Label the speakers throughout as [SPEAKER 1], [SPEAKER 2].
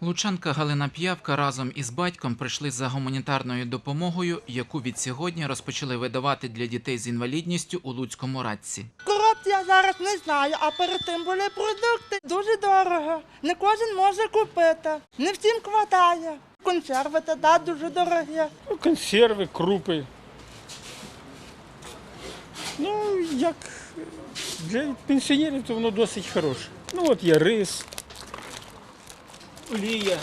[SPEAKER 1] Лучанка Галина П'явка разом із батьком прийшли за гуманітарною допомогою, яку від сьогодні розпочали видавати для дітей з інвалідністю у Луцькому радці.
[SPEAKER 2] Коробці я зараз не знаю, а перед тим були продукти. Дуже дорого. Не кожен може купити. Не всім хватає. Консерви та да, дуже дорогі.
[SPEAKER 3] Ну, консерви, крупи. Ну, як для пенсіонерів, то воно досить хороше. Ну, от є рис, олія,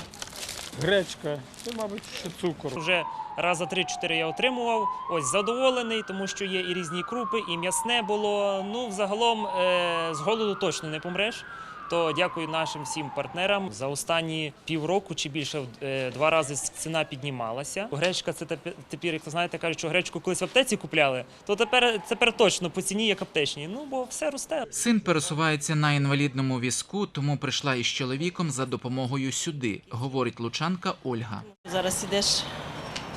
[SPEAKER 3] гречка, це, мабуть, ще цукор.
[SPEAKER 4] Вже раз за 3-4 я отримував. Ось задоволений, тому що є і різні крупи, і м'ясне було. Ну, взагалом, е, з голоду точно не помреш. То дякую нашим всім партнерам. За останні півроку чи більше е, два рази ціна піднімалася. Гречка це тепер, тепер, як ви знаєте, кажуть, що гречку колись в аптеці купляли, то тепер тепер точно по ціні як аптечні. Ну бо все росте.
[SPEAKER 1] Син пересувається на інвалідному візку, тому прийшла із чоловіком за допомогою сюди, говорить лучанка Ольга.
[SPEAKER 5] Зараз йдеш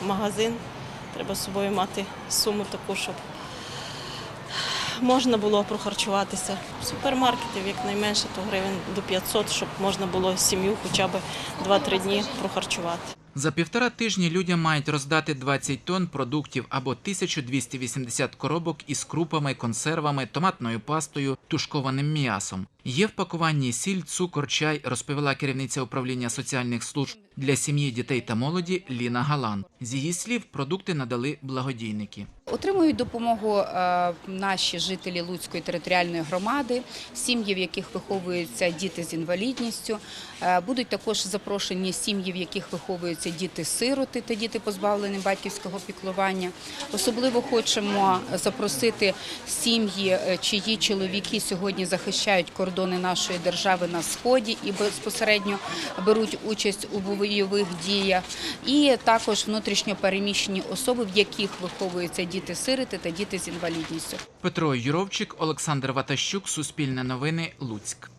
[SPEAKER 5] в магазин, треба з собою мати суму таку, щоб можна було прохарчуватися. В супермаркетів якнайменше то гривень до 500, щоб можна було сім'ю хоча б 2-3 дні прохарчувати.
[SPEAKER 1] За півтора тижні людям мають роздати 20 тонн продуктів або 1280 коробок із крупами, консервами, томатною пастою, тушкованим м'ясом. Є в пакуванні сіль, цукор, чай, розповіла керівниця управління соціальних служб для сім'ї, дітей та молоді Ліна Галан. З її слів, продукти надали благодійники.
[SPEAKER 6] Отримують допомогу е, наші жителі Луцької територіальної громади, сім'ї, в яких виховуються діти з інвалідністю. Е, Будуть також запрошені сім'ї, в яких виховуються діти-сироти та діти позбавлені батьківського піклування. Особливо хочемо запросити сім'ї, е, чиї чоловіки сьогодні захищають кордони нашої держави на сході і безпосередньо беруть участь у бойових діях, і також внутрішньо переміщені особи, в яких виховуються діти-сирити та діти з інвалідністю.
[SPEAKER 1] Петро Юровчик, Олександр Ватащук, Суспільне новини, Луцьк.